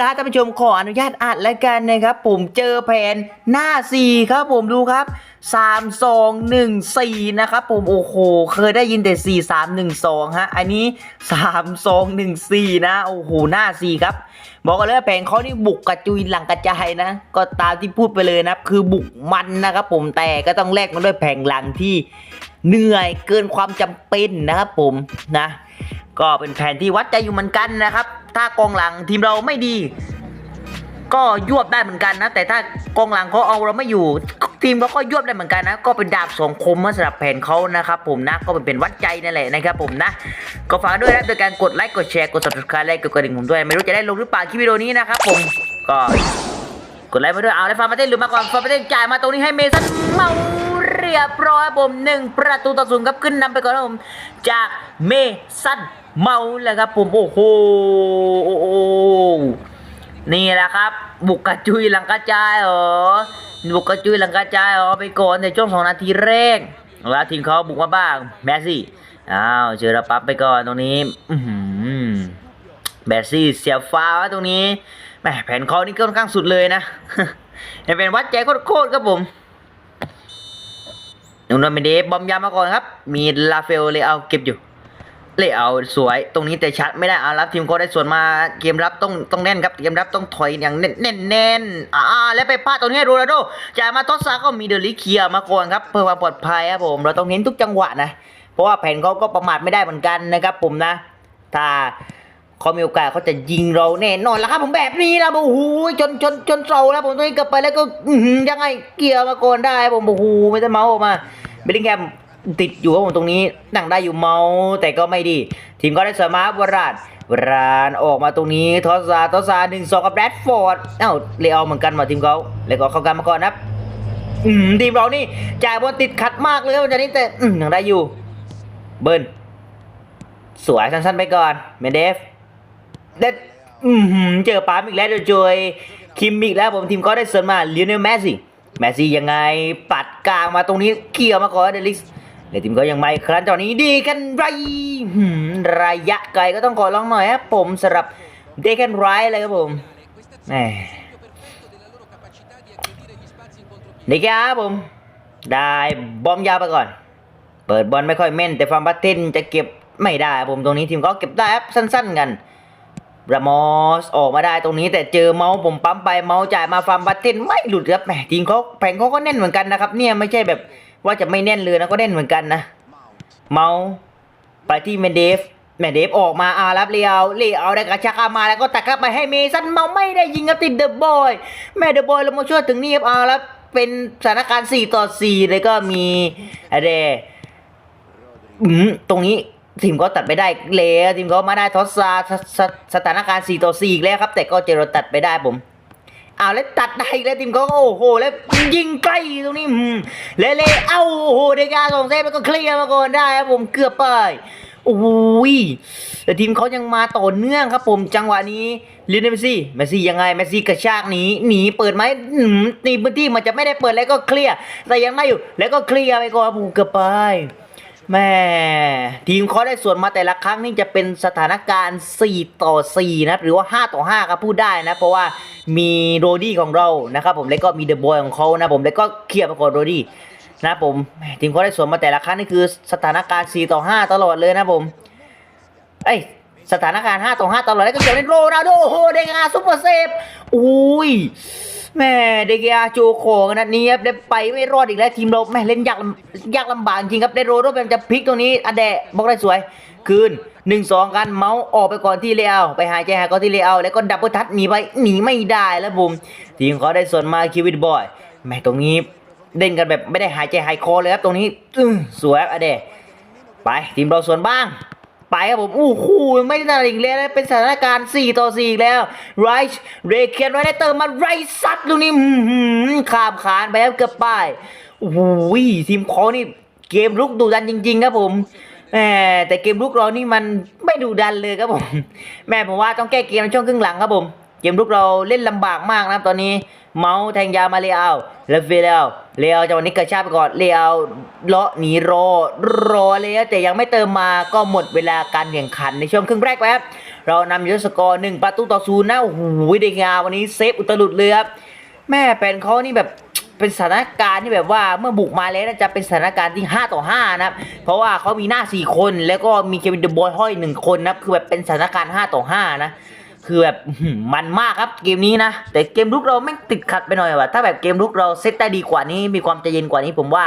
ละท่านผู้ชมขออนุญาตอัดแล้วกันนะครับ ผมเจอแผนหน้า 4 ครับผมดูครับ 3 2 1 4 นะครับผมโอ้โห เคยได้ยินแต่ 4 3 1 2 ฮะ อันนี้ 3 2 1 4 นะ โอ้โห หน้า 4 ครับ บอกกันเลยแผนเขานี่บุกกระจุยหลังกระจายนะ ก็ตามที่พูดไปเลยนะครับคือบุกมันนะครับผมแต่ก็ต้องแลกมันด้วยแผงหลังที่เหนื่อยเกินความจำเป็นนะครับผมนะ ก็เป็นแผนที่วัดใจอยู่เหมือนกันนะครับ ถ้ากองหลังทีมเราไม่ดี ก็ยวบได้เหมือนกันนะ แต่ถ้ากองหลังเขาเอาเราไม่อยู่ทีมเราก็ยวบได้เหมือนกันนะ ก็เป็นดาบสองคมสำหรับแผนเขานะครับผมนะ ก็เป็นวัดใจนั่นแหละนะครับผมนะ ก็ฝากด้วยนะโดยการกดไลค์ กดแชร์ กด subscribe และกดกระดิ่งผมด้วย ไม่รู้จะได้ลงหรือเปล่าคลิปวิดีโอนี้นะครับผม ก็กดไลค์มาด้วย เอาแล้วฟาร์มาเต้นหรือมาก่อนฟาร์มาเต้นจ่ายมาตรงนี้ให้เมสันเมาเรียบร้อยครับผมหนึ่งประตูต่อศูนย์ครับขึ้นนำไปก่อนครับผมจากเมสัน เมาเลยครับผมโอ้โหโอ้โหนี่แหละครับ บุกกระจุยหลังกระจายเหรอบุกกระจุยหลังกระจายเหรอไปก่อนในช่วงสองนาทีแรกแล้วทีมเขาบุกมาบ้างแมสซี่อ้าวเจอระปั๊บไปก่อนตรงนี้อืแบสซี่เสียฟ้าวตรงนี้แหมแผนเขานี่ค่อนข้างสุดเลยนะเห็นเป็นวัดใจโคตรครับผมนุ่มนอร์เมเดฟบอมยามาก่อนครับ มีลาเฟลเลยเอาเก็บอยู่ เลยเอาสวยตรงนี้แต่ชัดไม่ได้เอารับทีมก็ได้ส่วนมาเกมรับต้องต้องแน่นครับเกมรับต้องถอยอย่างแน่นแน่นแน่นอ่าแล้วไปพลาดตรงนี้ให้โรนัลโดจ่ายมาทอสซาก็มีเดลิเคียมาก่อนครับเพื่อความปลอดภัยครับผม เราต้องเน้นทุกจังหวะนะ เพราะว่าแผนเขาก็ประมาทไม่ได้เหมือนกันนะครับผมนะ ถ้าเขามีโอกาสเขาจะยิงเราแน่นอนแล้วครับผมแบบนี้นะโอ้โหจนจนจนเสาแล้วผมตัวนี้กลับไปแล้วก็ยังไงเกี่ยวมาก่อนได้ผมโอ้โหไม่ได้เมาออกมาเบลลิงแฮม ติดอยู่ครับผมตรงนี้นั่งได้อยู่เมาแต่ก็ไม่ดี ทีมก็ได้สมารับวรานวรานออกมาตรงนี้ทอสซาทอสซาหนึ่งสองกับแรดฟอร์ดเอ้าเลเอาเหมือนกันมาทีมเขาแล้วก็เข้ากันมาก่อนนะครับอืมทีมเรานี่จ่ายบอลติดขัดมากเลยวันนี้แต่อืมยังได้อยู่ เบิร์นสวยสั้นๆไปก่อนเมเดฟเด็ดอือหือเจอปามอีกแล้วโดยโจยคิมอีกแล้วผมทีมก็ได้เสริมมาเลิโอเนลแมสซี่แมสซี่ยังไงปัดกลางมาตรงนี้เขี่ยวมาก่อนเดลิส ในทีมก็ยังไม่ครั้นตอนนี้ดีกันไรระยะไกลก็ต้องขอร้องหน่อยครับผมสำหรับเดกันไรเลยครับผมนี่แกครับผม ได้บอมยาวไปก่อน เปิดบอลไม่ค่อยแม่น แต่ฟาร์มบัตเทนจะเก็บไม่ได้ครับผมตรงนี้ทีมก็เก็บได้ครับสั้น ๆ กันรามอสออกมาได้ตรงนี้แต่เจอเมาส์ผมปั๊มไปเมาส์จ่ายมาฟาร์มบัตเทนไม่หลุดครับแหมทีมเขาแผงเขาก็แน่นเหมือนกันนะครับ เนี่ยไม่ใช่แบบ ว่าจะไม่แน่นเลยนะก็แน่นเหมือนกันนะ เมาส์ไปที่เมนเดฟเมนเดฟออกมาอารับเลียวเลียวได้กระชักมาแล้วก็ตักเข้าไปให้เมสันเมาไม่ได้ยิงครับติดเดอะบอยแม่เดอะบอยเรามาช่วยถึงนี่ครับอารับเป็นสถานการณ์4ต่อ4เลยก็มีอะไรอืมตรงนี้ทีมก็ตัดไปได้แล้วทีมก็มาได้ทอสซาสสสถานการณ์4ต่อ4อีกแล้วครับ แต่ก็เจรตัดไปได้ผม เอาแล้วตัดได้อีกแล้วทีมก็โอ้โห แล้วยิงใกล้ตรงนี้อืมเละเละเอ้าโอ้โหเดกาสองเซฟแล้วก็เคลียร์มาก่อนได้ครับผมเกือบไปโอ้ยแต่ทีมเขายังมาต่อเนื่องครับผมจังหวะนี้ลิเนเมซี่เมซี่ยังไงเมซี่กระชากหนีหนีเปิดไหมตีพื้นที่มันจะไม่ได้เปิดแล้วก็เคลียร์แต่ยังได้อยู่ แล้วก็เคลียร์ไปก่อนครับผมเกือบไปแม่ทีมเขาได้ส่วนมาแต่ละครั้งนี่จะเป็นสถานการณ์ 4 ต่อ 4 นะหรือว่า 5 ต่อ 5 ครับพูดได้นะ เพราะว่า มีโรดี้ของเรานะครับผมแล้วก็มีเดอะบอยของเขานะผมแล้วก็เคลียร์ไปก่อนโรดี้นะผมทีมเขาได้สวนมาแต่ละครั้งนี่คือสถานการณ์ 4 ต่อ 5 ตลอดเลยนะผมเอ้ยสถานการณ์ 5 ต่อ 5 ตลอดแล้วก็เกี่ยวในโรนัลโดโอ้โหเดกาซุปเปอร์เซฟอุ้ย แม่เดกอาโจโคขนาดนี้ครับได้ไปไม่รอดอีกแล้วทีมเราแม่เล่นยากยากลำบากจริงครับได้โรโดเป็นจะพลิกตรงนี้อเดะบอกได้สวย คืนหนึ่งสองกันเมาส์ออกไปก่อนที่เลเอาไปหายใจหายก่อนที่เลเอาแล้วก็ดับเบิลทัชหนีไปหนีไม่ได้แล้วผมทีมเขาได้ส่วนมาคิวิตบอยแม่ตรงนี้เล่นกันแบบไม่ได้หายใจหายคอเลยครับตรงนี้อือสวยอเดะไปทีมเราส่วนบ้าง ไปครับผมอู้หูไม่ได้นาอีกแล้วเป็นสถานการณ์ 4 ต่อ4อีกแล้วไรช์เรเคียนไรได้เติมมาไรซัดตรงนี้ข้ามขานไปครับเกือบป้ายโอ้โหทีมเขานี่เกมลุกดุดันจริง ๆ ครับผมแหมแต่เกมลุกเรานี่มันไม่ดุดันเลยครับผมแม่ผมว่าต้องแก้เกมในช่วงครึ่งหลังครับผม เกมลุกเราเล่นลำบากมากนะครับตอนนี้ เมาส์แทงยามาเลเอาแล้วเฟเลเอา เลเอาจังหวะนี้กระชากไปก่อนเลเอาเลาะหนีรอรอเลยแต่ยังไม่เติมมาก็หมดเวลาการแข่งขันในช่วงครึ่งแรกไปครับเรานำอยู่สกอร์หนึ่งประตูต่อศูนย์นะโอ้โหเด็กงาวันนี้เซฟอุตลุดเลยครับแม่เป็นเขานี่แบบเป็นสถานการณ์ที่แบบว่าเมื่อบุกมาแล้วน่าจะเป็นสถานการณ์ที่ 5 ต่อ 5 นะครับ เพราะว่าเขามีหน้า 4 คนแล้วก็มีเควินเดอะบอยห้อยหนึ่งคนนะคือแบบเป็นสถานการณ์ 5 ต่อ 5 นะ คือแบบมันมากครับเกมนี้นะ แต่เกมลุกเราไม่ติดขัดไปหน่อยว่ะถ้าแบบเกมลุกเราเซตได้ดีกว่านี้ มีความใจเย็นกว่านี้ผมว่า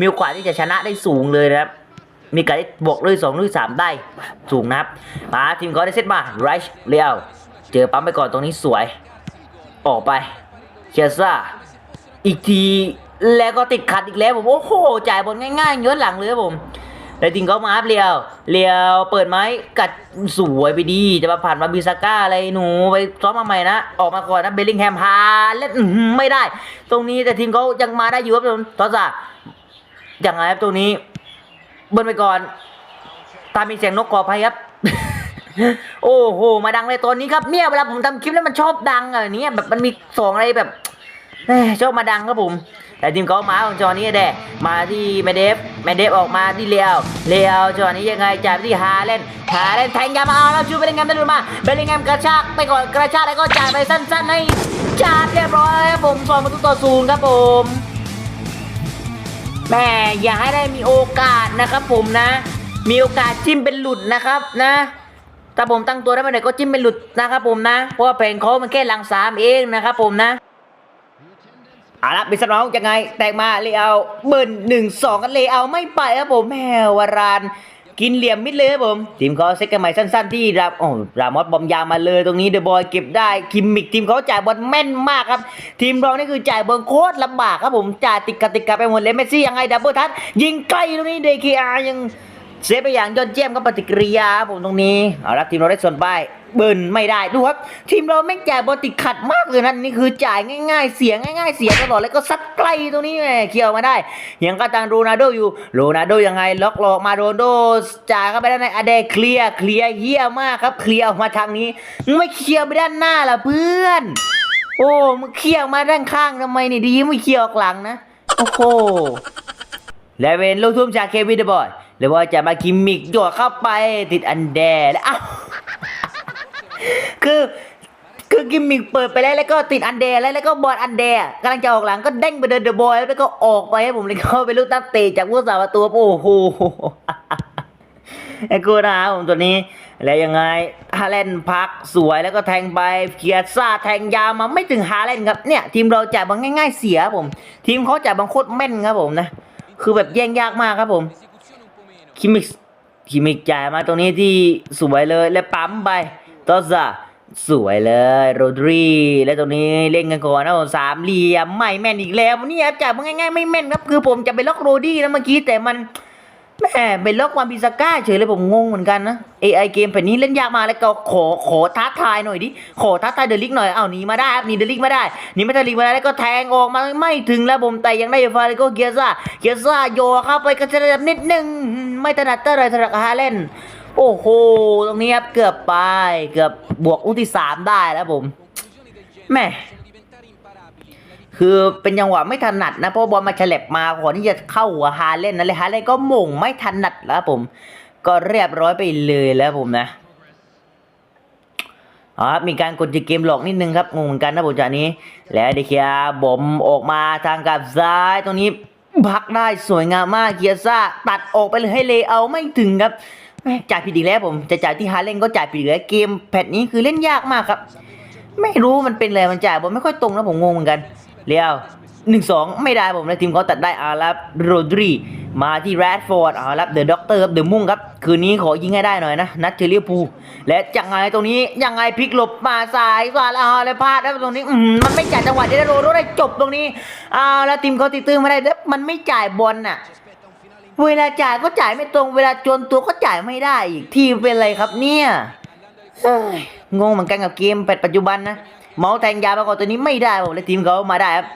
มีโอกาสที่จะชนะได้สูงเลยนะครับมีการได้บวกเลยสองเลยสามได้สูงนะครับมาทีมเขาได้เซตมาไรช์เลียวเจอปั๊มไปก่อนตรงนี้สวย ออกไปเชียซ่าอีกทีแล้วก็ติดขัดอีกแล้วผมโอ้โหจ่ายบอลง่ายๆย้อนหลังเลยครับผม แล้วทีมเขามาครับเลียวเลียวเปิดไม้กัดสวยไปดี จะมาผ่านมาบิซาก้าอะไรหนูไปซ้อมมาใหม่นะ ออกมาก่อนนะเบลลิงแฮมฮาเล่นไม่ได้ ตรงนี้แต่ทีมเขายังมาได้อยู่ครับผมทอสซาอย่างไรครับตรงนี้ เบิ้ลไปก่อน ตามมีเสียงนกกอภัยครับโอ้โห มาดังเลยตอนนี้ครับเนี่ยเวลาผมทำคลิปแล้วมันชอบดังอะเนี่ยแบบมันมีสองอะไรแบบเอ้ยชอบมาดังครับผม แต่ทีมเขามาของจอนี้แดมาที่แมเดฟแมเดฟออกมาที่เลียวเลียวจอนี้ยังไงจ่าที่ฮาเล่นฮาเล่นแทงยามาเอาแล้วชูเบลลิงแฮมได้ดูมาเบลลิงแฮมกระชากไปก่อนกระชากแล้วก็จ่ายไปสั้นๆให้จาดเรียบร้อยครับผมสองประตูต่อศูนย์ครับผมแม่อย่าให้ได้มีโอกาสนะครับผมนะ มีโอกาสจิ้มเป็นหลุดนะครับนะถ้าผมตั้งตัวได้เมื่อไหร่ก็จิ้มเป็นหลุดนะครับผมนะ เพราะว่าเพลงเขามันแค่หลังสามเองนะครับผมนะ เอาละบิสน้องยังไง แตกมาเลเอาเบิร์นหนึ่งสองกันเลเอาไม่ไปครับผมแม่วารานกินเหลี่ยมมิดเลยครับผมทีมเขาเซ็ตกันใหม่สั้นๆที่รับโอ้รามอสบอมยามาเลยตรงนี้เดอะบอยเก็บได้คิมมิกทีมเขาจ่ายบอลแม่นมากครับ ทีมเรานี่คือจ่ายบอลโคตรลำบากครับผมจ่ายติดกติกับไปหมดเลยเมสซี่ยังไงดับเบิลทัชยิงไกลตรงนี้เดคีอายัง เซฟไปอย่างยอดเยี่ยมครับปฏิกิริยาผมตรงนี้เอาละทีมเราได้ส่วนไปเบิร์นไม่ได้ดูครับ ทีมเราแม่งจ่ายบอลติดขัดมากเลยนะนี่คือจ่ายง่าย ๆ เสียง่าย ๆ เสียตลอดแล้วก็ซัดไกลตรงนี้แหมเคลียร์ออกมาได้ ยังก็ตังโรนัลโดอยู่โรนัลโดยังไงล็อกหลอกมาโรนลโดจ่ายเข้าไปด้านในอเดเคลีย์เคลียร์เยี่ยมากครับเคลียร์ออกมาทางนี้ไม่เคลียร์ไปด้านหน้าล่ะเพื่อน โอ้มึงเคลียร์มาด้านข้างทำไมนี่ดีไม่เคลียร์ออกหลังนะโอ้โหและเวนลูกทุ่มจากเควินเดอะบอย เลยว่าจะมากิมมิกโยดเข้าไปติดอันแดแล้วอ้าวคือคือกิมมิกเปิดไปแล้วแล้วก็ติดอันเดร์แล้วแล้วก็บอลอันเดร์กำลังจะออกหลังก็เด้งไปเดินเดอะบอยแล้วก็ออกไปให้ผมเลยเข้าไปลูกตั้งเตะจากผู้สาประตูโอ้โหไอ้กูนะผมตัวนี้ แล้วยังไงฮาเลนพักสวยแล้วก็แทงไปเกียร์ซ่าแทงยาวมาไม่ถึงฮาเลนครับเนี่ยทีมเราจ่ายบอลง่าย ๆ เสียครับผม ทีมเขาจ่ายบอลโคตรแม่นครับผมนะ คือแบบแย่งยากมากครับผม คิมิกคิมิกจ่ายมาตรงนี้ที่สวยเลยและปั๊มไปตอซาสวยเลยโรดรีและตรงนี้เล่นกันก่อนนะผมสามเหลี่ยมไม่แม่นอีกแล้วนี่ยจ่ายมาง่ายๆไม่แม่นครับคือผมจะไปล็อกโรดี้นะเมื่อกี้แต่มัน แม่ไปล็อกวาบิซาก้าเฉยเลยผมงงเหมือนกันนะ AI เกมแผ่นนี้เล่นยากมาแล้วก็ขอขอท้าทายหน่อยดิ ขอท้าทายเดลิกหน่อยเอาหนีมาได้ครับหนีเดลิกมาได้หนีไม่เดลิกมาได้แล้วก็แทงออกมาไม่ถึงแล้วผมแต่ยังได้ฟาริโกเกียซ่าเกียซ่าโยเข้าไปกระชากนิดนึงไม่ถนัดเท่าไรถนัดฮาเล่น โอ้โหตรงนี้ครับเกือบไปเกือบบวกลูกที่สามได้แล้วผมแม่ คือเป็นจังหวะไม่ถนัดนะเพราะบอลมาฉลับมาก่อนที่จะเข้าหัวฮาเล่นนะเลยฮาเล่นก็ม่งไม่ถนัดแล้วผม ก็เรียบร้อยไปเลยแล้วผมนะอ๋อครับมีการกดจีเกมหลอกนิดนึงครับงงเหมือนกันนะผมจากนี้ แล้วเดคียบอมออกมาทางกับซ้ายตรงนี้พักได้สวยงามมากเกียร์ซ่าตัดออกไปเลยให้เลเอาไม่ถึงครับจ่ายผิดอีกแล้วผมจะจ่ายที่ฮาเล่นก็จ่ายผิดอีกแล้วเกมแพทนี้คือเล่นยากมากครับ ไม่รู้มันเป็นอะไรมันจ่ายบอลไม่ค่อยตรงนะผมงงเหมือนกัน เลี้ยวหนึ่งสองไม่ได้ผมนะทีมเขาตัดได้อารับโรดรีมาที่แรดฟอร์ดอารับเดอะด็อกเตอร์ครับเดอะมุ่งครับ คืนนี้ขอยิงให้ได้หน่อยนะ นัดเทเลียพูและยังไงตรงนี้ยังไงพลิกหลบมาสายสายแล้วเอาเลยพลาดแล้วตรงนี้มมันไม่จ่ายจังหวะที่ได้โรดได้จบตรงนี้เอาแล้วทีมเขาตีตื้นไม่ได้แล้วมันไม่จ่ายบอลน่ะเวลาจ่ายก็จ่ายไม่ตรง เวลาจนตัวก็จ่ายไม่ได้อีกทีเป็นอะไรครับเนี่ยเอ้ยงงเหมือนกันกับเกมปัจจุบันนะ เมาส์แทงยาวมาก่อนตัวนี้ไม่ได้ผมเลยทีมเขามาได้ครับ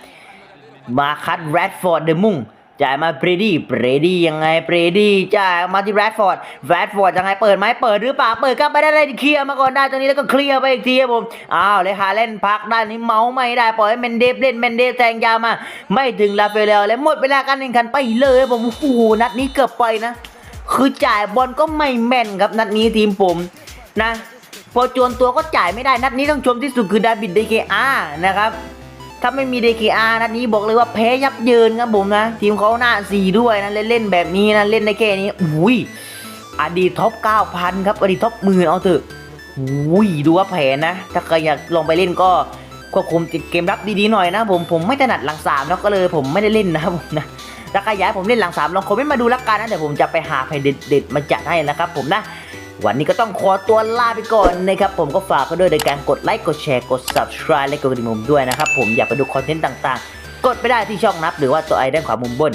มาคัดแรดฟอร์ดเดมุ่งจ่ายมาเบรดี้เบรดี้ยังไงเบรดี้จ่ายมาที่แรดฟอร์ดแรดฟอร์ดยังไงเปิดไหมเปิดหรือเปล่าเปิดก็ไปได้เลยเคลียร์มาก่อนได้ตรงนี้แล้วก็เคลียร์ไปอีกทีครับผมอ้าวเลยฮาเล่นพักด้านนี้เมาส์ไม่ได้ปล่อยให้เมนเดฟเล่นเมนเดฟแทงยาวมา ไม่ถึงลาเฟเลลแล้วหมดเวลาการแข่งขันไปเลยผมโอ้โหนัดนี้เกือบไปนะ คือจ่ายบอลก็ไม่แม่นครับนัดนี้ทีมผมนะ พอจวนตัวก็จ่ายไม่ได้นัดนี้ต้องชมที่สุดคือดาบิดเดเคอานะครับถ้าไม่มี DKR นัดนี้บอกเลยว่าแพ้ยับเยินครับผมนะ ทีมเขาหน้าสีด้วยนะเล่นเล่นแบบนี้นะเล่นได้แค่นี้อุ้ยอดีตท็อป9,000 ครับอดีตท็อปหมื่นเอาเถอะอุ้ยดูว่าแผนนะ ถ้าใครอยากลองไปเล่นก็ควบคุมติดเกมรับดีๆหน่อยนะผมผมไม่ถนัดหลังสามแล้วก็เลยผมไม่ได้เล่นนะครับผมนะถ้าใครอยากผมเล่นหลังสามลองคอมเมนต์มาดูละกันนะเดี๋ยวผมจะไปหาแผนเด็ดๆมาจัดให้นะครับผมนะ วันนี้ก็ต้องขอตัวลาไปก่อนนะครับ ผมก็ฝากกันด้วยในการกดไลค์กดแชร์กด subscribe และกดกระดิ่งผมด้วยนะครับ ผมอยากไปดูคอนเทนต์ต่างๆ กดไปได้ที่ช่องนับ หรือว่าตัวไอด้านขวามุมบน